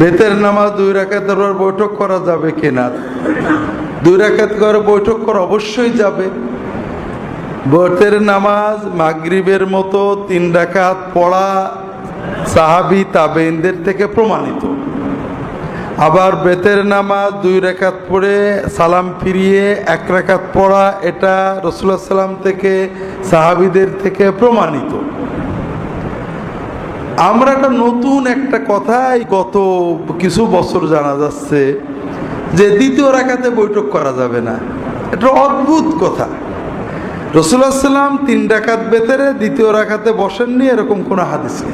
বেতের নামাজ দুই পর বৈঠক করা যাবে কিনা? দুই রাকাত করে বৈঠক করা অবশ্যই যাবে। বেতের নামাজ মাগরিবের মতো তিন রাকাত পড়া সাহাবি তাবেইনদের থেকে প্রমাণিত। আবার বেতের নামাজ দুই রেখাত পড়ে সালাম ফিরিয়ে এক রেখাত পড়া, এটা রসুল্লাহ সাল্লাম থেকে সাহাবিদের থেকে প্রমাণিত। আমরা একটা নতুন একটা কথাই গত কিছু বছর জানা যাচ্ছে যে দ্বিতীয় রাখাতে বৈঠক করা যাবে না। এটা অদ্ভুত কথা। রসুল্লাহ সাল্লাম তিন ডাকাত বেতেরে দ্বিতীয় রাখাতে বসেননি, এরকম কোনো হাদিস নেই।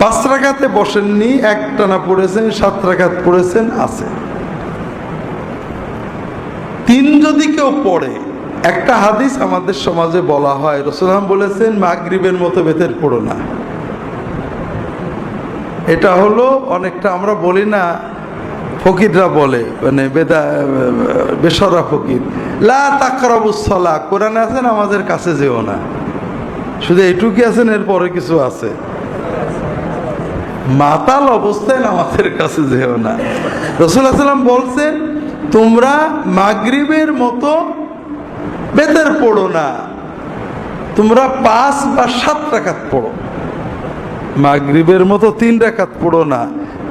পাঁচ রাখাতে বসেননি এক টানা পড়েছেন, সাত রাখাত পড়েছেন, আছে। তিন যদি কেউ পড়ে একটা হাদিস আমাদের সমাজে বলা হয় রসুলাম বলেছেন, মাগরিবের মতো বেতের পড়ো না। এটা হলো অনেকটা আমরা বলি না, ফকিররা বলে মানে বেদা, বেসরা ফকির। লা তাকরাবুসলা কোরআনে আছেন আমাদের কাছে যেও না। শুধু এইটুকুই আছেন এরপরে কিছু আছে। মাতাল অবস্থায় আমাদের কাছে যেও না। রসুল্লাহ সাল্লাম বলছেন, তোমরা মাগরিবের মতো বেতের পড়ো না। তোমরা পাঁচ বা সাত রাখাত পড়ো। মাগরিবের মতো তিন রাখাত পড়ো না।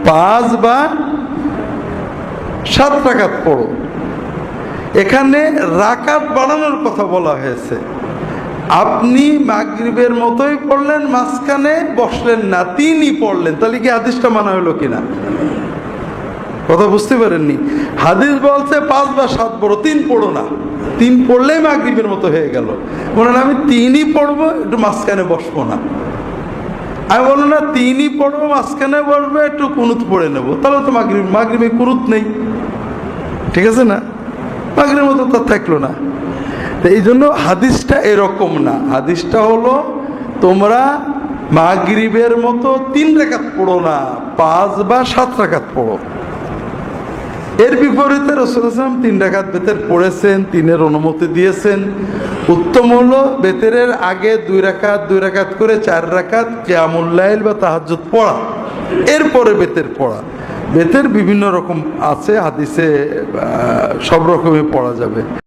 পাঁচ বা সাত রাখাত পড়ো। এখানে রাকাত বাড়ানোর কথা বলা হয়েছে। আপনি মাগরিবের মতোই পড়লেন, মাঝখানে বসলেন না তিনি পড়লেন। তাহলে কি হাদিসটা মানা হলো কিনা? কথা বুঝতে পারেননি। হাদিস বলছে পাঁচ বা সাত পড়ো, তিন পড়ো না। তিন পড়লেই মাগরিবের মতো হয়ে গেল। মনে আমি তিনই পড়ব, একটু মাঝখানে বসবো না। আমি বলল না, তিনই পড়ব, মাঝখানে বসবো, একটু কুনুত পড়ে নেব। তাহলে তো মাগরিব, মাগরিবে কুনুত নেই। ঠিক আছে না? মাগরিবের মতো তো থাকল না। এই জন্য হাদিসটা এরকম না। হাদিসটা হলো, তোমরা মাগরিবের মতো তিন রেখাত পড়ো না, পাঁচ বা সাত রেখাত পড়ো। এর বিপরীতে রসুলাম তিন রাখাত বেতের পড়েছেন, তিনের অনুমতি দিয়েছেন। উত্তম হলো বেতেরের আগে দুই রাখাত দুই রাখাত করে চার রাখাত কেয়ামুল্লাইল বা তাহাজুদ পড়া। এরপরে বেতের পড়া। বেতের বিভিন্ন রকম আছে, হাদিসে সব রকমই পড়া যাবে।